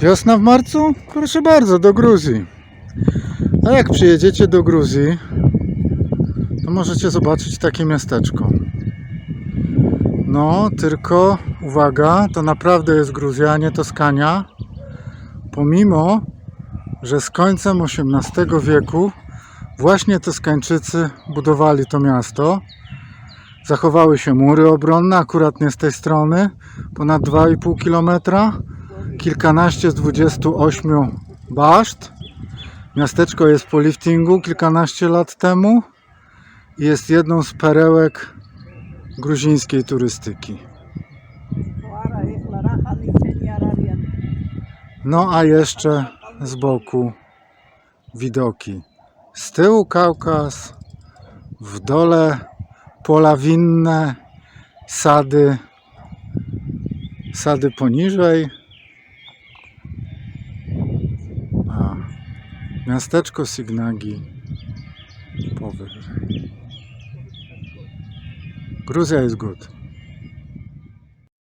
Wiosna w marcu? Proszę bardzo, do Gruzji. A jak przyjedziecie do Gruzji, to możecie zobaczyć takie miasteczko. No, tylko uwaga, to naprawdę jest Gruzja, nie Toskania. Pomimo, że z końcem XVIII wieku właśnie Toskańczycy budowali to miasto. Zachowały się mury obronne, akurat nie z tej strony, ponad 2,5 kilometra kilkanaście z 28 baszt. Miasteczko jest po liftingu kilkanaście lat temu i jest jedną z perełek gruzińskiej turystyki. No a jeszcze z boku widoki. Z tyłu Kaukaz, w dole pola winne, sady, sady poniżej, miasteczko Signagi powyżej. Gruzja jest good.